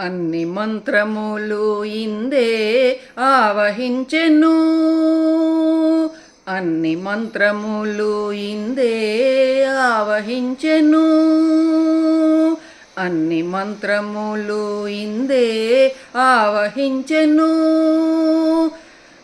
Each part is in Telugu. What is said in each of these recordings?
అన్ని మంత్రములు ఇందే ఆవహించెను. అన్ని మంత్రములు ఇందే ఆవహించెను. అన్ని మంత్రములు ఇందే ఆవహించెను.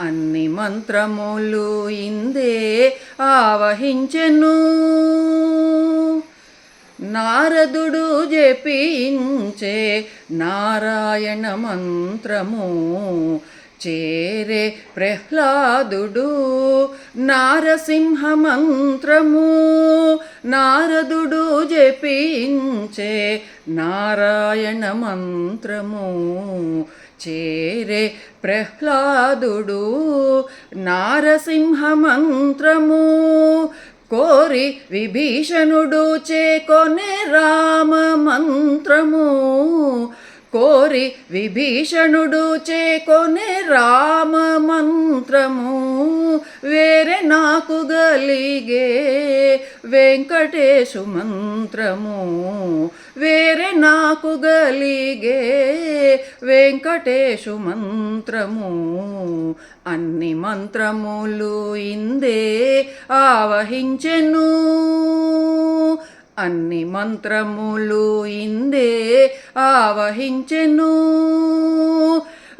అన్ని మంత్రములు ఇందే ఆవహించెను. నారదుడు జపించే నారాయణ మంత్రము చేరే ప్రహ్లాదుడు. నారసింహ మంత్రము నారదుడు జపించే నారాయణ మంత్రము చేరే ప్రహ్లాదుడు నారసింహ మంత్రము కోరి విభీషణుడు చేకొనే రామ మంత్రము కోరి విభీషణుడు చేకొనే రామ మంత్రము వేరే నాకు గలిగే వెంకటేశు మంత్రము. వేరే నాకు గలిగే వెంకటేశు మంత్రము. అన్ని మంత్రములు ఇందే ఆవహించెను. అన్ని మంత్రములు ఇందే ఆవహించెను.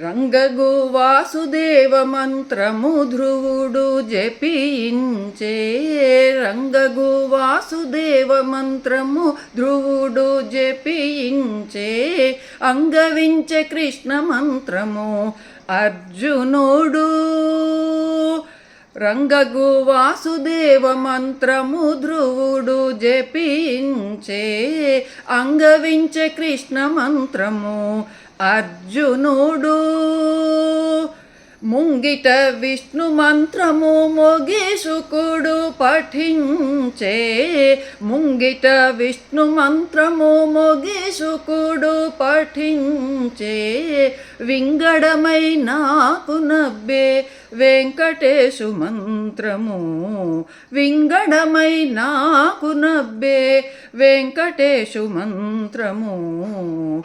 రంగగు వాసుదేవ మంత్రము ధ్రువుడు జపించే. రంగగు వాసుదేవ మంత్రము ధ్రువుడు జపించే. అంగవించ కృష్ణ మంత్రము అర్జునుడు. రంగగు వాసుదేవ మంత్రము ధ్రువుడు జపించే. అంగవించ కృష్ణ మంత్రము అర్జునుడు. ముంగిట విష్ణు మంత్రము మొగేశుకుడు పఠించే. ముంగిట విష్ణు మంత్రము మొగేశుకుడు పఠించే. వింగడమై నాకు నబ్బే వెంకటేశు మంత్రము. వింగడమై నాకు నబ్బే వెంకటేశు మంత్రము.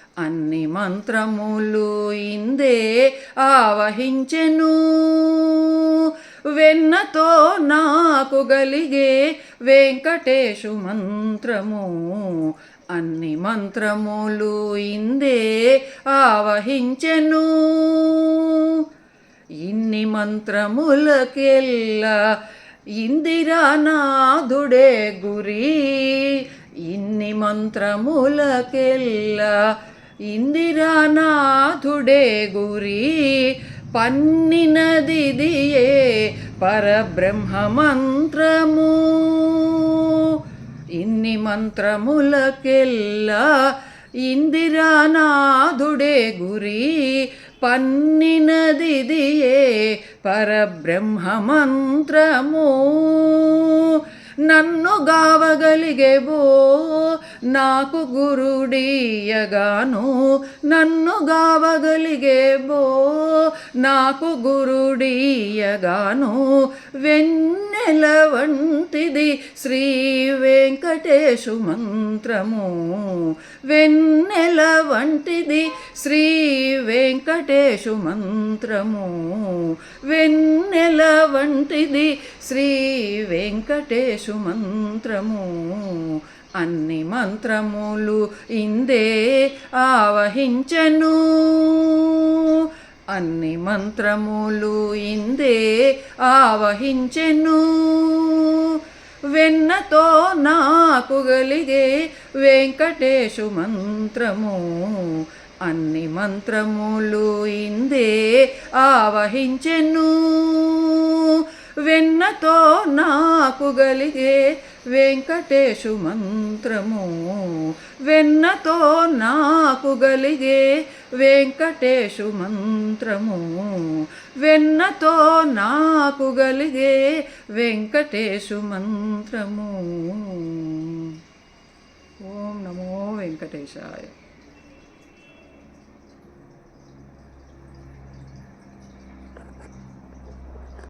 అన్ని మంత్రములు ఇందే ఆవహించెను. వెన్నతో నాకు గలిగే వెంకటేశు మంత్రము. అన్ని మంత్రములు ఇందే ఆవహించెను. ఇన్ని మంత్రములకెల్లా ఇందిరానాథుడే గురి. ఇన్ని మంత్రములకెల్లా ఇందిరానాథుడే గురి పన్నినదిదియే పరబ్రహ్మ మంత్రము ఇన్ని మంత్రములకెల్లా ఇందిరానాథుడే గురి పన్నినదిదియే పరబ్రహ్మ మంత్రము నన్ను గావగలిగేవో నాకు గురుడీయగాను నన్ను గావగలిగేబో నాకు గురుడీయగాను వెన్నెల వంటిది శ్రీ వెంకటేశు మంత్రము. వెన్నెల వంటిది శ్రీ వెంకటేశు మంత్రము. వెన్నెల వంటిది శ్రీ వెంకటేశు మంత్రము. అన్ని మంత్రములు ఇందే ఆవహించను. అన్ని మంత్రములు ఇందే ఆవహించెను. వెన్నతో నాకు గలిగే వెంకటేశు మంత్రము. అన్ని మంత్రములు ఇందే ఆవహించెను. వెన్నతో నాకు గలిగే వెంకటేశు మంత్రము. వెన్నతో నాకు గలిగే వెంకటేశు మంత్రము. వెన్నతో నాకు గలిగే వెంకటేశు మంత్రము. ఓం నమో వెంకటేశాయ.